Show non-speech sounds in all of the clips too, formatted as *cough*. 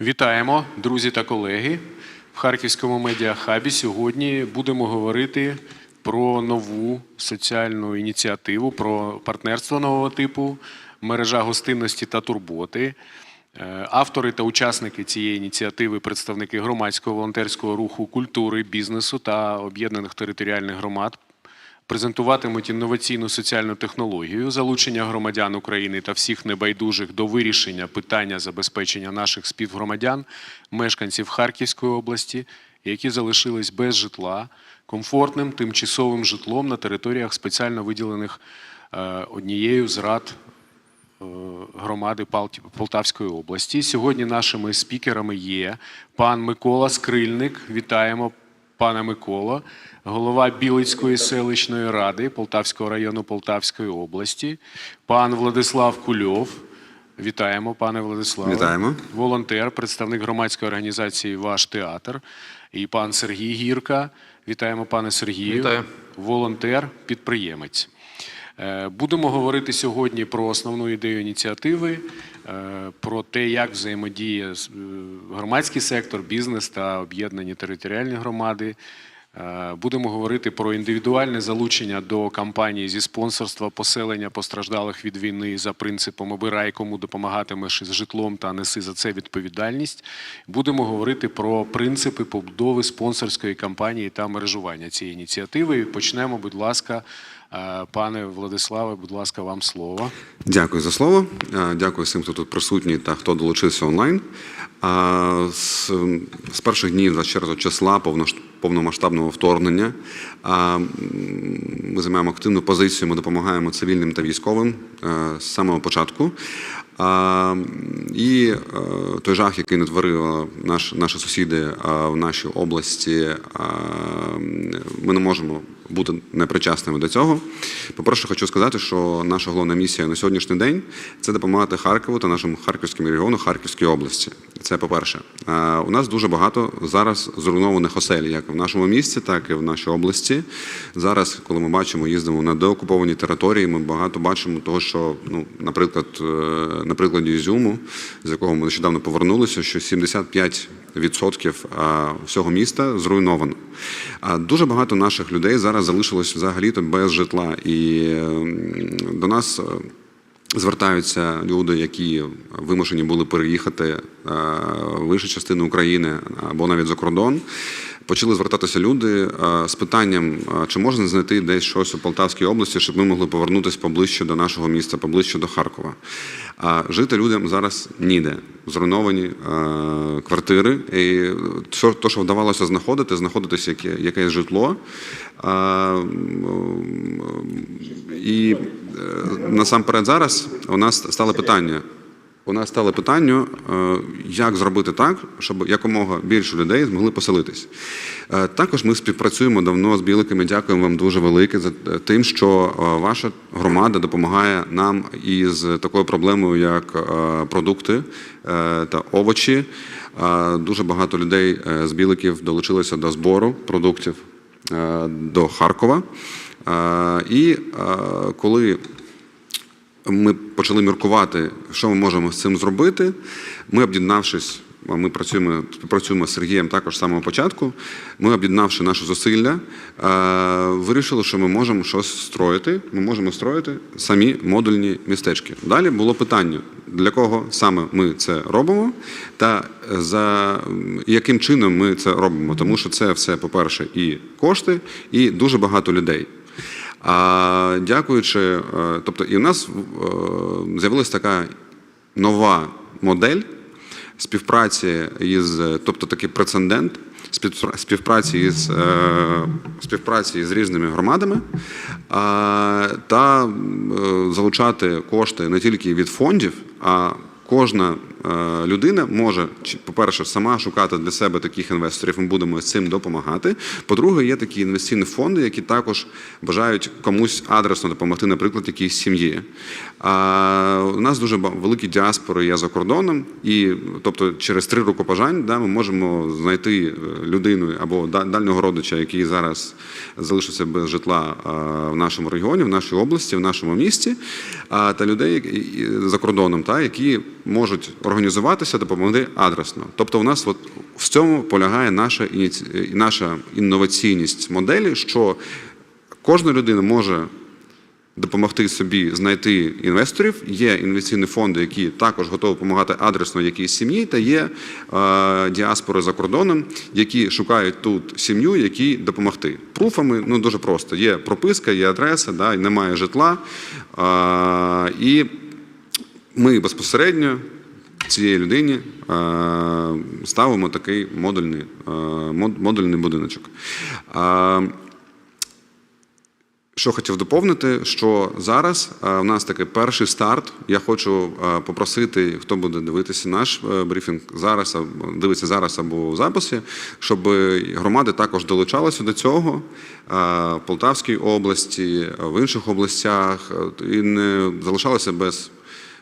Вітаємо, друзі та колеги. В Харківському медіахабі сьогодні будемо говорити про нову соціальну ініціативу, про партнерство нового типу, мережа гостинності та турботи. Е, Автори та учасники цієї ініціативи, представники громадського волонтерського руху, культури, бізнесу та об'єднаних територіальних громад презентуватимуть інноваційну соціальну технологію залучення громадян України та всіх небайдужих до вирішення питання забезпечення наших співгромадян, мешканців Харківської області, які залишились без житла, комфортним тимчасовим житлом на територіях спеціально виділених е, однією з рад е, громади Полтавської області. Сьогодні нашими спікерами є пан Микола Скрильник. Вітаємо пана Микола, голова Білицької селищної ради Полтавського району Полтавської області, пан Владислав Кульов. Вітаємо, пане Владиславе. Вітаємо. Волонтер, представник громадської організації Ваш театр. І пан Сергій Гірка. Вітаємо, пане Сергію. Вітаю. Волонтер, підприємець. Е, Будемо говорити сьогодні про основну ідею ініціативи, е, про те, як взаємодіє е, громадський сектор, бізнес та об'єднані територіальні громади. Е, Будемо говорити про індивідуальне залучення до кампанії зі спонсорства поселення постраждалих від війни за принципом обирай, кому допомагатимеш із житлом та неси за це відповідальність. Будемо говорити про принципи побудови спонсорської кампанії та мережування цієї ініціативи. І Почнемо, будь ласка, е, пане Владиславе, будь ласка, вам слово. Дякую за слово. Е, Дякую всім, хто тут присутній та хто долучився онлайн. З, з перших днів 24 числа повномасштабного вторгнення ми займаємо активну позицію. Ми допомагаємо цивільним та військовим е, з самого початку. І е, той жах, який натворили наш, наші сусіди е, в нашій області, ми не можемо бути непричасними до цього. По-перше, хочу сказати, що наша головна місія на сьогоднішній день це допомагати Харкову та нашому харківському регіону Харківської області. Це по-перше. У нас дуже багато зараз зруйнованих осель, як в нашому місті, так і в нашій області. Зараз, коли ми бачимо, їздимо на деокуповані території, ми багато бачимо того, що, ну, наприклад, е, на прикладі Ізюму, з якого ми нещодавно повернулися, що 75 відсотків а, всього міста зруйновано. А дуже багато наших людей зараз залишилось взагалі-то без житла. І до нас е, звертаються люди, які вимушені були переїхати е, в іншу частину України або навіть за кордон. Почали звертатися люди е, з питанням, е, чи можна знайти десь щось у Полтавській області, щоб ми могли повернутися поближче до нашого міста, поближче до Харкова. А жити людям зараз ніде. Зруйновані е, квартири. І то, що вдавалося знаходити, знаходитися яке, якесь житло. І насамперед зараз у нас стало питання. У нас стало питання, е, як зробити так, щоб якомога більше людей змогли поселитись. Е, Також ми співпрацюємо давно з біликами. Дякуємо вам дуже велике за тим, що е, ваша громада допомагає нам із такою проблемою, як е, продукти е, та овочі. Е, Дуже багато людей е, з біликів долучилося до збору продуктів е, до Харкова. Е, І е, коли ми почали міркувати, що ми можемо з цим зробити. Ми, об'єднавшись, ми працюємо, співпрацюємо з Сергієм також з самого початку. Ми, об'єднавши наші зусилля, е, вирішили, що ми можемо щось строїти. Ми можемо строїти самі модульні містечки. Далі було питання, для кого саме ми це робимо, та за яким чином ми це робимо. Тому що це все, по-перше, і кошти, і дуже багато людей. А дякуючи, е, тобто, і в нас е, з'явилася така нова модель співпраці із, тобто такий прецедент співпра- співпраці із е, співпраці з різними громадами та залучати кошти не тільки від фондів, а кожна е, людина може, по-перше, сама шукати для себе таких інвесторів. Ми будемо цим допомагати. По-друге, є такі інвестиційні фонди, які також бажають комусь адресно допомогти, наприклад, якійсь сім'ї. А у нас дуже великі діаспори є за кордоном, і тобто через три рукопожань да, ми можемо знайти е, людину або да- дальнього родича, який зараз залишився без житла в нашому регіоні, в нашій області, в нашому місті, та людей за кордоном, та, які можуть організуватися, допомогти адресно. Тобто, у нас от в цьому полягає наша наша інноваційність моделі, що кожна людина може допомогти собі знайти інвесторів. Є інвестиційні фонди, які також готові допомагати адресно якійсь сім'ї, та є е, діаспори за кордоном, які шукають тут сім'ю, якій допомогти. Пруфами ну дуже просто: є прописка, є адреса, да, немає житла. Е, і ми безпосередньо цієї людині е, ставимо такий модульний, е, модульний будиночок. Е, що хотів доповнити, що зараз у нас такий перший старт. Я хочу попросити, хто буде дивитися наш брифінг зараз, або дивиться зараз або в записі, щоб громади також долучалися до цього в Полтавській області, в інших областях і не залишалися без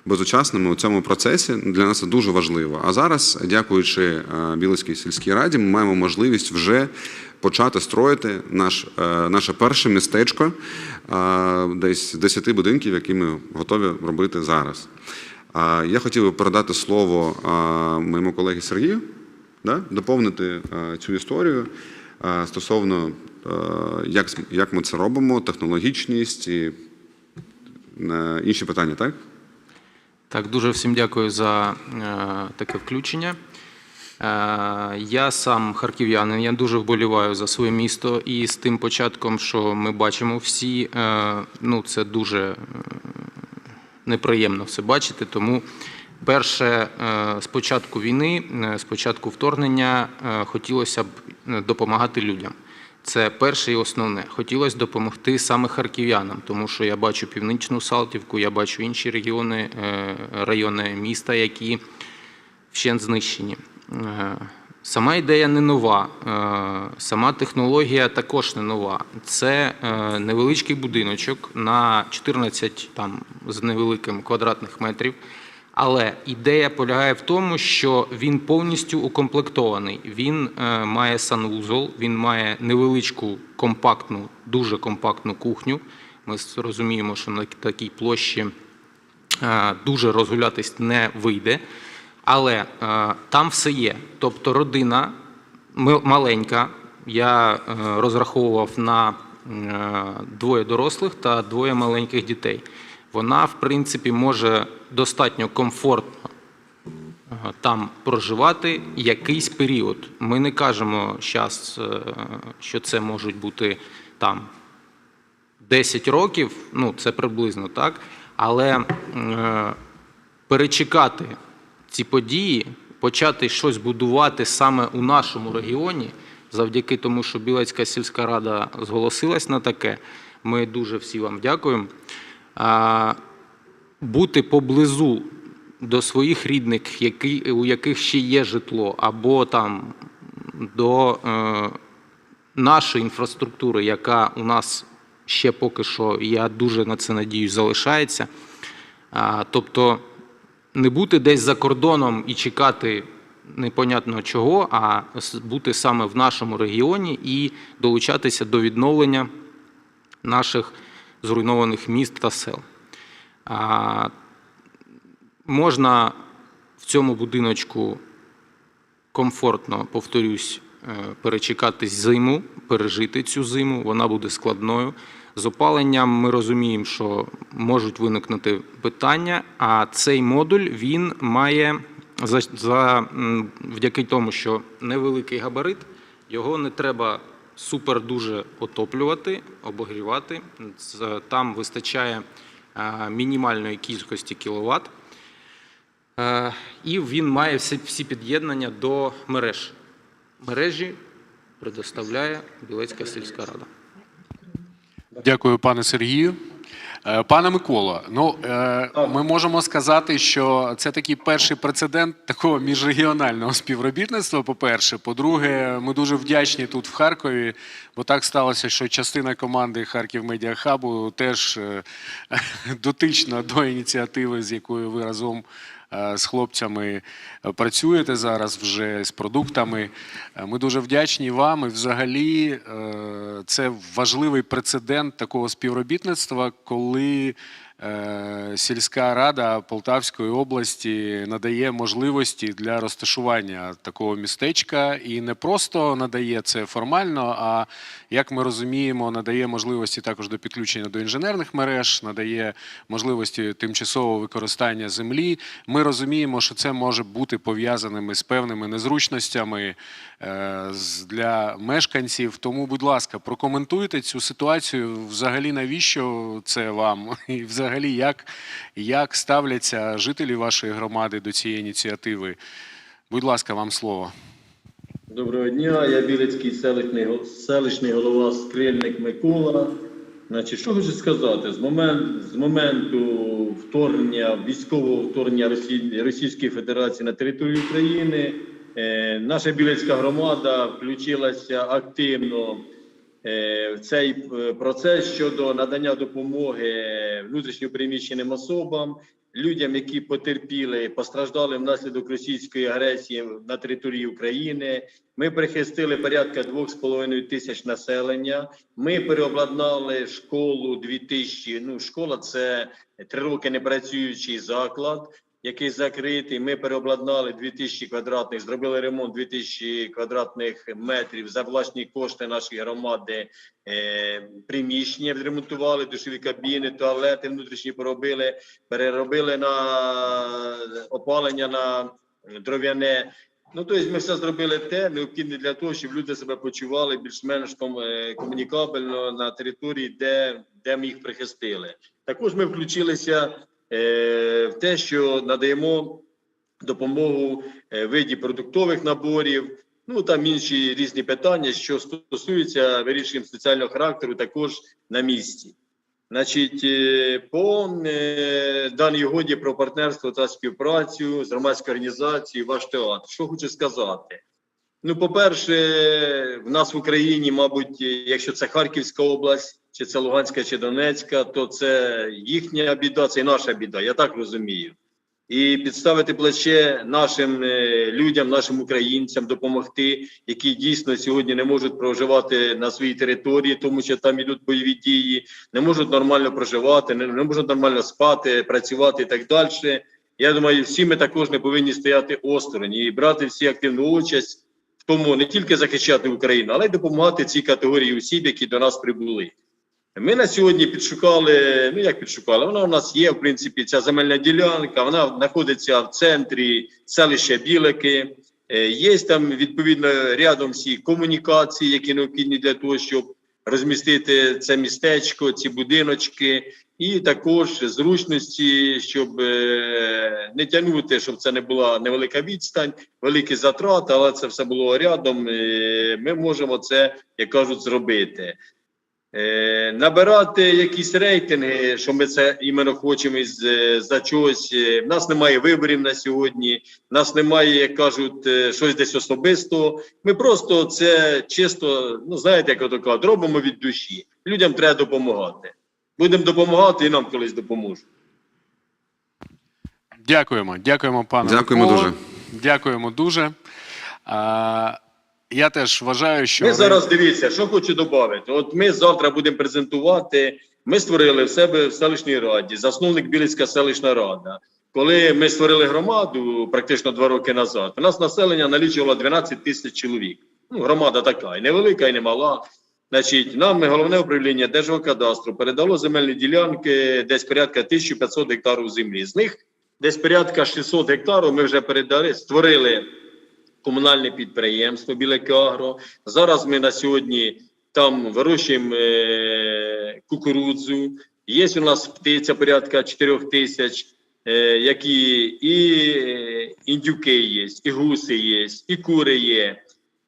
безучасними у цьому процесі. Для нас це дуже важливо. А зараз, дякуючи е, Білицькій сільській раді, ми маємо можливість вже почати строїти наш, е, наше перше містечко е, десь з 10 будинків, які ми готові робити зараз. Я хотів би передати слово моєму колегі Сергію, да? доповнити цю історію стосовно як, ми це робимо, технологічність і інші питання, так? Так, дуже всім дякую за е, таке включення. Е, я сам харків'янин, я дуже вболіваю за своє місто і з тим початком, що ми бачимо всі, е, ну це дуже е, неприємно все бачити. Тому перше, е, з початку війни, е, з початку вторгнення е, хотілося б е, допомагати людям. Це перше і основне. Хотілося допомогти саме харків'янам, тому що я бачу північну Салтівку, я бачу інші регіони, е, райони міста, які вщент знищені. Е, Сама ідея не нова, е, сама технологія також не нова. Це невеличкий будиночок на 14 там, з невеликим квадратних метрів. Але ідея полягає в тому, що він повністю укомплектований. Він е, має санвузол, він має невеличку компактну, дуже компактну кухню. Ми розуміємо, що на такій площі е, дуже розгулятись не вийде. Але е, там все є. Тобто родина маленька. Я розраховував на двоє дорослих та двоє маленьких дітей. Вона, в принципі, може достатньо комфортно е, там проживати якийсь період. Ми не кажемо зараз, що це можуть бути там 10 років, ну це приблизно так. Але е, перечекати ці події, почати щось будувати саме у нашому регіоні, завдяки тому, що Білецька сільська рада зголосилась на таке. Ми дуже всі вам дякуємо. Бути поблизу до своїх рідних, які, у яких ще є житло, або там до е, нашої інфраструктури, яка у нас ще поки що, я дуже на це надіюсь, залишається. А, тобто не бути десь за кордоном і чекати непонятно чого, а бути саме в нашому регіоні і долучатися до відновлення наших зруйнованих міст та сел. Можна в цьому будиночку комфортно, повторюсь, е, перечекати зиму, пережити цю зиму. Вона буде складною. З опаленням ми розуміємо, що можуть виникнути питання, а цей модуль він має за, за м, завдяки тому, що невеликий габарит, його не треба супер дуже отоплювати, обогрівати. Там вистачає мінімальної кількості кіловат. Е, І він має всі під'єднання до мереж. Мережі предоставляє Білецька сільська рада. Дякую, пане Сергію. Е, Пане Микола, ну е, ми можемо сказати, що це такий перший прецедент такого міжрегіонального співробітництва. По-перше, по-друге, ми дуже вдячні тут в Харкові, бо так сталося, що частина команди Харків Медіа Хабу теж е, *laughs* дотична до ініціативи, з якою ви разом з хлопцями е, працюєте зараз вже з продуктами. Е, Ми дуже вдячні вам. І взагалі е, це важливий прецедент такого співробітництва, коли е, сільська рада Полтавської області надає можливості для розташування такого містечка і не просто надає це формально, а як ми розуміємо, надає можливості також до підключення до інженерних мереж, надає можливості тимчасового використання землі. Ми розуміємо, що це може бути пов'язаними з певними незручностями е, для мешканців. Тому, будь ласка, прокоментуйте цю ситуацію. Взагалі, навіщо це вам? *laughs* І взагалі, як, як ставляться жителі вашої громади до цієї ініціативи? Будь ласка, вам слово. Доброго дня, я Білецький селищний, селищний голова Скрильник Микола. Значить, що хочу сказати, з, момент, з моменту вторгнення, військового вторгнення Росії, Російської Федерації на територію України, е, наша Білецька громада включилася активно цей е, процес щодо надання допомоги внутрішньопереміщеним особам, людям, які потерпіли, постраждали внаслідок російської агресії на території України. Ми прихистили порядка 2,5 тисяч населення. Ми переобладнали школу 2000. Ну, школа це три роки не працюючий заклад, який закритий. Ми переобладнали 2000 квадратних, зробили ремонт 2000 квадратних метрів за власні кошти нашої громади. Е, приміщення відремонтували, душові кабіни, туалети внутрішні поробили, переробили на опалення на дров'яне. Ну, тобто ми все зробили те, необхідне для того, щоб люди себе почували більш-менш е, комунікабельно на території, де, де ми їх прихистили. Також ми включилися в те, що надаємо допомогу е, виді продуктових наборів, ну там інші різні питання, що стосуються вирішення соціального характеру, також на місці. Значить, е, по е, даній угоді про партнерство та співпрацю з громадською організацією «Ваш театр», що хочу сказати. Ну, по-перше, в нас в Україні, мабуть, якщо це Харківська область, чи це Луганська, чи Донецька, то це їхня біда, це і наша біда, я так розумію. І підставити плече нашим е, людям, нашим українцям, допомогти, які дійсно сьогодні не можуть проживати на своїй території, тому що там ідуть бойові дії, не можуть нормально проживати, не, можуть нормально спати, працювати і так далі. Я думаю, всі ми також не повинні стояти осторонь і брати всі активну участь тому, не тільки захищати Україну, але й допомагати цій категорії осіб, які до нас прибули. Ми на сьогодні підшукали, ну як підшукали, вона у нас є, в принципі, ця земельна ділянка, вона знаходиться в центрі селища Білики. Е, Є там відповідно рядом всі комунікації, які необхідні для того, щоб розмістити це містечко, ці будиночки, і також зручності, щоб е, не тягнути, щоб це не була невелика відстань, великі затрати, але це все було рядом. Ми можемо це, як кажуть, зробити. Е, Набирати якісь рейтинги, що ми це іменно хочемо із е, за чогось. е, В нас немає виборів на сьогодні. В нас немає, як кажуть, е, щось десь особистого. Ми просто це чисто, ну знаєте, як ото кажуть, робимо від душі. Людям треба допомагати. Будемо допомагати і нам колись допоможуть. Дякуємо, дякуємо, пане. Дякуємо Микола. дуже. Дякуємо дуже. А, я теж вважаю, що Ми зараз дивіться, що хочу додати. От ми завтра будемо презентувати. Ми створили в себе в селищній раді, засновник Білицька селищна рада. Коли ми створили громаду практично два роки назад, у нас населення налічувало 12 тисяч чоловік. Ну, громада така, і невелика, і не мала. Значить, нам головне управління Держгеокадастру передало земельні ділянки десь порядка 1500 гектарів землі. З них десь порядка 600 гектарів ми вже передали, створили комунальне підприємство Білекагро. Зараз ми на сьогодні там вирощуємо е, кукурудзу. Є у нас птиця порядка 4 тисяч, е, які і е, індюки є, і гуси є, і кури є.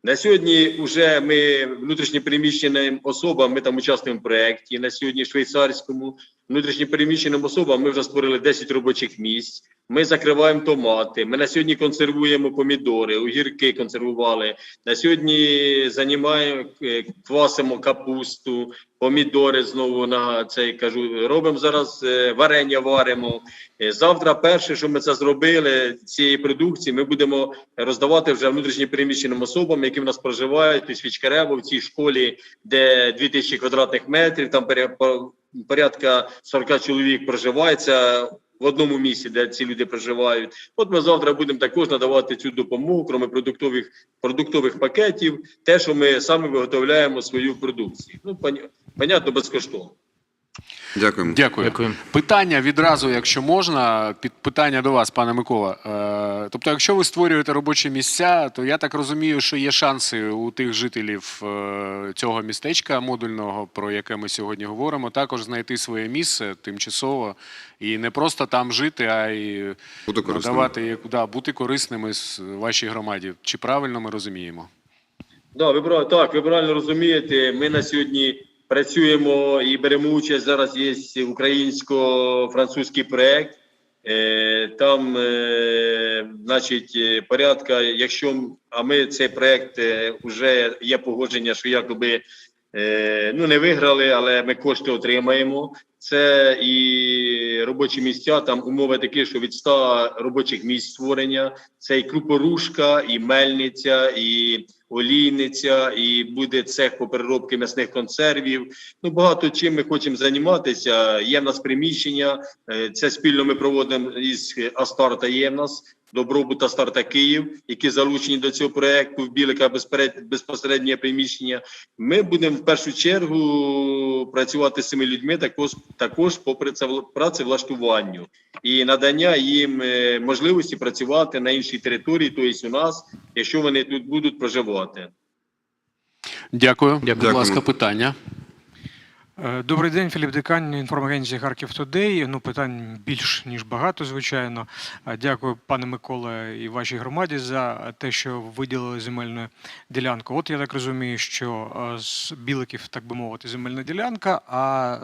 На сьогодні вже ми внутрішньопереміщеним особам, ми там участвуємо в проєкті. На сьогодні швейцарському внутрішньопереміщеним особам ми вже створили 10 робочих місць. Ми закриваємо томати. Ми на сьогодні консервуємо помідори, огірки консервували. На сьогодні займаємо, е, квасимо капусту, помідори знову на це кажу. Робимо зараз е, варення варимо. Е, Завтра, перше, що ми це зробили, цієї продукції, ми будемо роздавати вже внутрішньо переміщеним особам, які в нас проживають у Свічкарево, в цій школі, де 2000 квадратних метрів, там порядка 40 чоловік проживається в одному місці, де ці люди проживають. От ми завтра будемо також надавати цю допомогу, крім продуктових продуктових пакетів, те, що ми саме виготовляємо свою продукцію. Ну, пон- понятно, безкоштовно. Дякуємо. Дякую. Дякую. Питання відразу, якщо можна, під питання до вас, пане Микола. Е, Тобто, якщо ви створюєте робочі місця, то я так розумію, що є шанси у тих жителів е, цього містечка модульного, про яке ми сьогодні говоримо, також знайти своє місце тимчасово і не просто там жити, а й Бути надавати да, бути корисними з вашій громаді. Чи правильно ми розуміємо? Да, ви так, ви правильно розумієте. Ми на сьогодні працюємо і беремо участь. Зараз є українсько-французький проект. Е, Там, е, значить, е, порядка, якщо а ми цей проект вже є погодження, що якоби ну не виграли, але ми кошти отримаємо. Це і робочі місця. Там умови такі, що від 100 робочих місць створення. Це і крупорушка, і мельниця, і олійниця, і буде цех по переробці м'ясних консервів. Ну багато чим ми хочемо займатися. Є в нас приміщення. е, Це спільно ми проводимо із Астарта. Є в нас Добробут Астарта Київ, які залучені до цього проекту в Білика безпосереднє приміщення. Ми будемо в першу чергу працювати з цими людьми також, також по працевл- працевлаштуванню і надання їм е, можливості працювати на іншій території, тобто у нас, якщо вони тут будуть проживати. Дякую. Будь ласка, питання. Е, Добрий день, Філіп Декань, інформагенція Харків Тодей. Ну, питань більш ніж багато, звичайно. Е, Дякую, пане Микола, і вашій громаді за те, що виділили земельну ділянку. От я так розумію, що е, з Біликів, так би мовити, земельна ділянка, а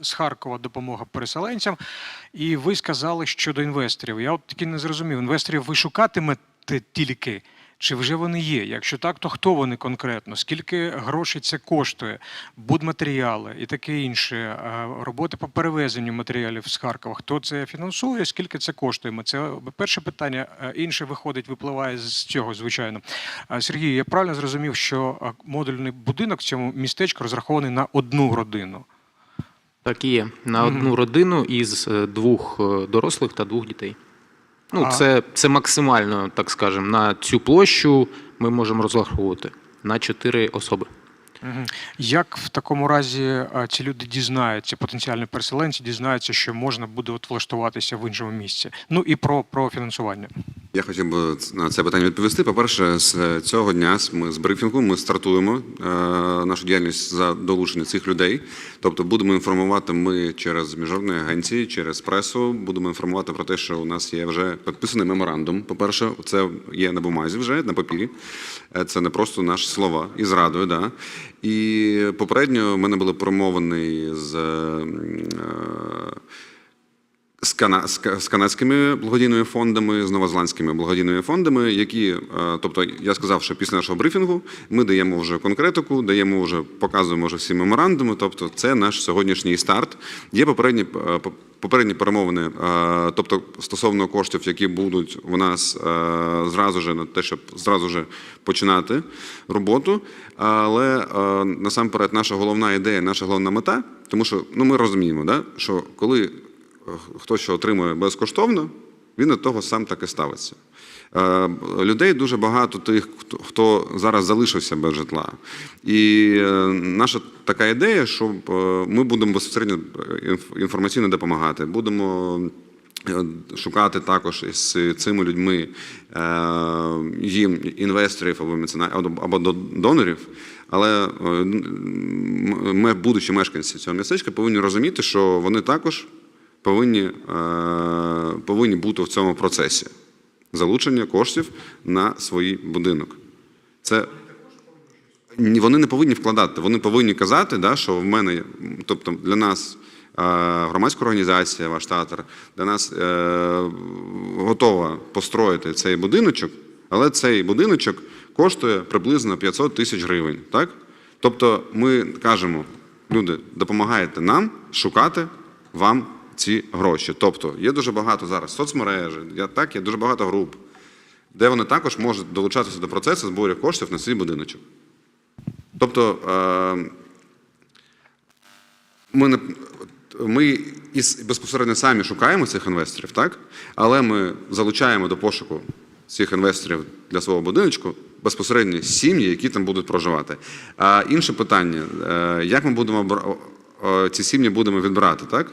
з Харкова допомога переселенцям. І ви сказали щодо інвесторів. Я от таки не зрозумів, інвесторів ви шукатимете тільки. Чи вже вони є? Якщо так, то хто вони конкретно? Скільки грошей це коштує? Будматеріали і таке інше, е, роботи по перевезенню матеріалів з Харкова. Хто це фінансує? Скільки це коштує? Це перше питання. Е, Інше виходить, випливає з цього, звичайно. Е, Сергій, я правильно зрозумів, що е, модульний будинок в цьому містечку розрахований на одну родину. Так і є. На одну родину із е, двох е, дорослих та двох дітей. Ну, А- це, це максимально, так скажемо, на цю площу ми можемо розраховувати на чотири особи. Як в такому разі ці люди дізнаються, потенціальні переселенці дізнаються, що можна буде от влаштуватися в іншому місці? Ну і про, про фінансування. Я хотів би на це питання відповісти. По-перше, з цього дня з- ми з брифінгу ми стартуємо е, нашу діяльність за долучення цих людей. Тобто будемо інформувати ми через міжнародні агенції, через пресу. Будемо інформувати про те, що у нас є вже підписаний меморандум. По-перше, це є на бумазі вже на папірі. Е, Це не просто наші слова із радою. Да. І попередньо в мене були промовини з. З, кана, з, канадськими благодійними фондами, з новозеландськими благодійними фондами, які, е, тобто, я сказав, що після нашого брифінгу ми даємо вже конкретику, даємо вже, показуємо вже всі меморандуми. Тобто, це наш сьогоднішній старт. Є попередні е, по- попередні перемовини, е, тобто стосовно коштів, які будуть у нас зразу ж на те, щоб зразу ж починати роботу. Але насамперед, наша головна ідея, наша головна мета, тому що ну ми розуміємо, да, що коли хто що отримує безкоштовно, він до того сам так і ставиться. Е, Людей дуже багато тих, хто- зараз залишився без житла. І е, наша така ідея, що е, ми будемо безпосередньо інформаційно допомагати, будемо шукати також із цими людьми їм інвесторів або донорів. Але ми, будучи мешканці цього містечка, повинні розуміти, що вони також повинні, е, повинні бути в цьому процесі залучення коштів на свій будинок. Це вони не повинні вкладати, вони повинні казати, да, що в мене, тобто для нас громадська організація, ваш театр, для нас е, готова построїти цей будиночок, але цей будиночок коштує приблизно 500 тисяч гривень. Так? Тобто ми кажемо, люди, допомагаєте нам шукати вам ці гроші. Тобто є дуже багато зараз соцмережі, я- так, є дуже багато груп, де вони також можуть долучатися до процесу збору коштів на свій будиночок. Тобто е, ми, не- ми із- безпосередньо самі шукаємо цих інвесторів, так? але ми залучаємо до пошуку цих інвесторів для свого будиночку безпосередньо сім'ї, які там будуть проживати. А інше питання: е, як ми будемо ці сім'ї будемо відбирати, так?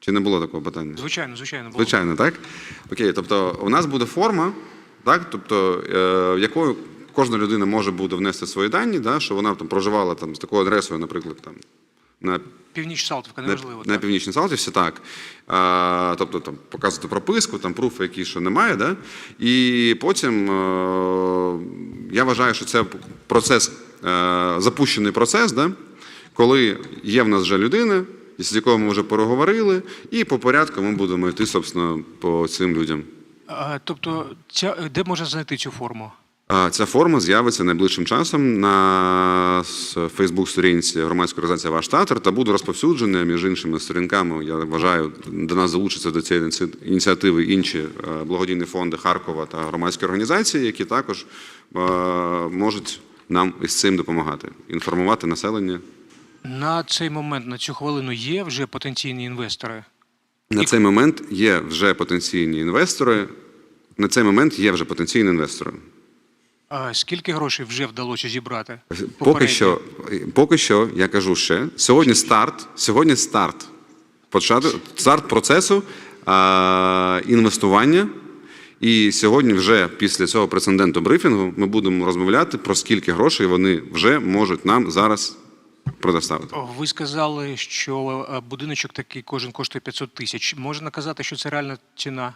Чи не було такого питання? Звичайно, звичайно. було. Звичайно, так? Окей, тобто у нас буде форма, так? Тобто, е, в якою кожна людина може буде внести свої дані, да? що вона там проживала там, з такою адресою, наприклад, там, на Північ Салтівка, на, неважливо. на так. північній Салтівці, так. А, тобто там показувати прописку, там пруфи, які що немає. Да? І потім е, я вважаю, що це процес, е, запущений процес, да? коли є в нас вже людина, з якою ми вже переговорили, і по порядку ми будемо йти, собственно, по цим людям. А, Тобто, ця, де можна знайти цю форму? А Ця форма з'явиться найближчим часом на Фейсбук-сторінці громадської організації Ваш театр та буде розповсюджена між іншими сторінками. Я вважаю, до нас залучаться до цієї ініціативи інші е, благодійні фонди Харкова та громадські організації, які також е, можуть нам із цим допомагати, інформувати населення. На цей момент, на цю хвилину, є вже потенційні інвестори. На цей момент є вже потенційні інвестори. На цей момент є вже потенційні інвестори. А скільки грошей вже вдалося зібрати? Поки що, поки що, я кажу ще, сьогодні старт, сьогодні старт. Почати старт процесу а, інвестування. І сьогодні, вже після цього прецеденту брифінгу, ми будемо розмовляти про скільки грошей вони вже можуть нам зараз предоставити. Ви сказали, що е, будиночок такий кожен коштує 500 тисяч. Можна казати, що це реальна ціна?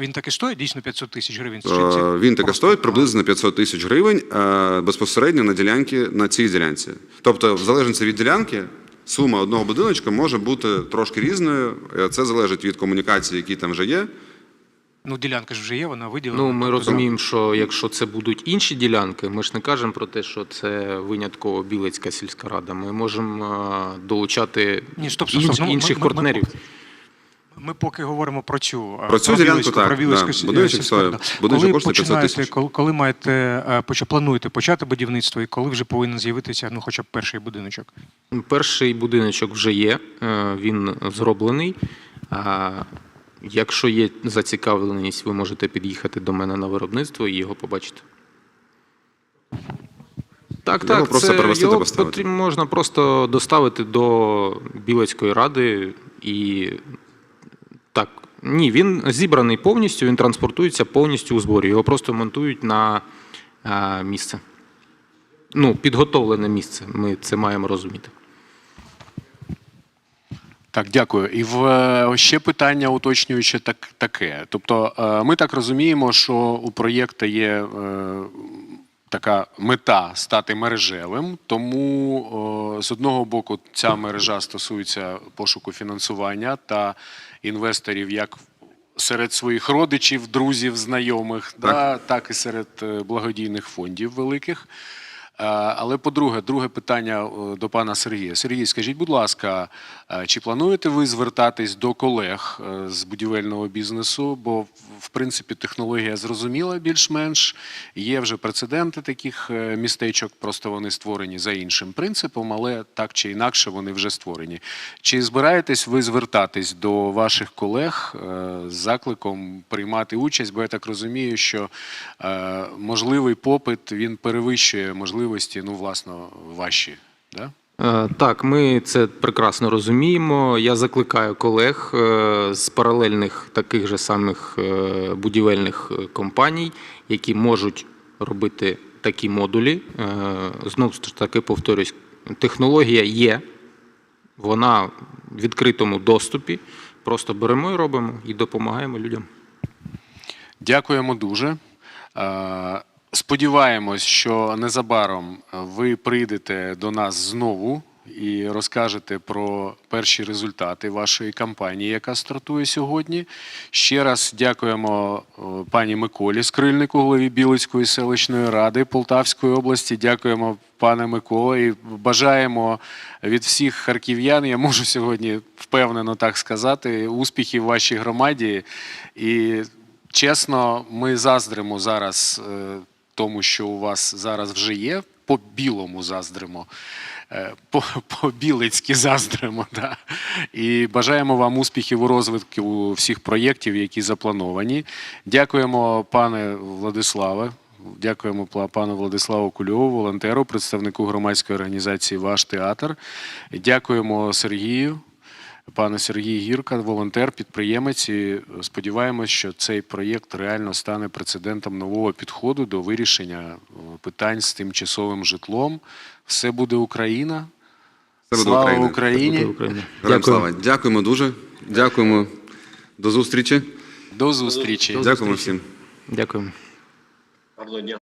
Він так і стоїть дійсно 500 тисяч гривень? Чи це Е, Він таке просто- стоїть приблизно 500 тисяч гривень е, безпосередньо на ділянки на цій ділянці. Тобто, в залежності від ділянки, сума одного будиночка може бути трошки різною. Це залежить від комунікації, які там вже є. Ну, ділянка ж вже є, вона виділена. Ну, ми Тобто, розуміємо, що якщо це будуть інші ділянки, ми ж не кажемо про те, що це винятково Білецька сільська рада. Ми можемо долучати Ні, стоп, стоп, інш- стоп. Ну, ми- інших ми- ми- партнерів. Ми поки говоримо про цю е, Про цю ділянку, Білицьку- так, про Білицьку да. сі- Будиночок сільську стоїть- раду. будиночок коли коштує 500 починаєте, тисяч. коли, коли маєте е, поча- плануєте почати будівництво, і коли вже повинен з'явитися ну, хоча б перший будиночок? Перший будиночок вже є, е, він зроблений. А Якщо є зацікавленість, ви можете під'їхати до мене на виробництво і його побачити. Так, Його так, просто це перевести та його поставити. потрібно можна просто доставити до Білецької ради і так. Ні, він зібраний повністю, він транспортується повністю у зборі. Його просто монтують на місце. Ну, підготовлене місце. Ми це маємо розуміти. Так, дякую. І в е, ще питання уточнююче так, таке. Тобто, е, ми так розуміємо, що у проєкту є е, така мета стати мережевим, тому з одного боку ця мережа стосується пошуку фінансування та інвесторів як серед своїх родичів, друзів, знайомих, да, так і серед благодійних фондів великих. Е, Але по-друге, друге питання е, до пана Сергія. Сергій, скажіть, будь ласка, е, чи плануєте ви звертатись до колег з будівельного бізнесу? Бо в- принципі технологія зрозуміла більш-менш. Є вже прецеденти таких містечок, просто вони створені за іншим принципом, але так чи інакше вони вже створені. Чи збираєтесь ви звертатись до ваших колег з закликом приймати участь? Бо я так розумію, що можливий попит він перевищує можливості, ну, власно, ваші. Да? Е, Так, ми це прекрасно розуміємо. Я закликаю колег е, з паралельних таких же самих е, будівельних компаній, які можуть робити такі модулі. Знову ж таки повторюсь, технологія є, вона в відкритому доступі. Просто беремо і робимо і допомагаємо людям. Дякуємо дуже. Е, Сподіваємось, що незабаром ви прийдете до нас знову і розкажете про перші результати вашої кампанії, яка стартує сьогодні. Ще раз дякуємо е, пані Миколі Скрильнику, голові Білицької селищної ради Полтавської області. Дякуємо, пане Микола, і бажаємо від всіх харків'ян. Я можу сьогодні впевнено так сказати, успіхів вашій громаді. І чесно, ми заздримо зараз е, тому, що у вас зараз вже є. По білому заздримо, е, по, по білицьки заздримо. *laughs* Да. І бажаємо вам успіхів у розвитку всіх проєктів, які заплановані. Дякуємо, пане Владиславе. Дякуємо пану Владиславу Кульову, волонтеру, представнику громадської організації Ваш театр. Дякуємо Сергію. Пане Сергій Гірка, волонтер, підприємець. І сподіваємось, що цей проєкт реально стане прецедентом нового підходу до вирішення е, питань з тимчасовим житлом. Все буде Україна. Все буде Слава Україна. Україні! Україна. Героям Дякую. слава. Дякуємо дуже. Дякуємо. До зустрічі. До зустрічі. Дякуємо всім. Дякуємо. Гарного дня.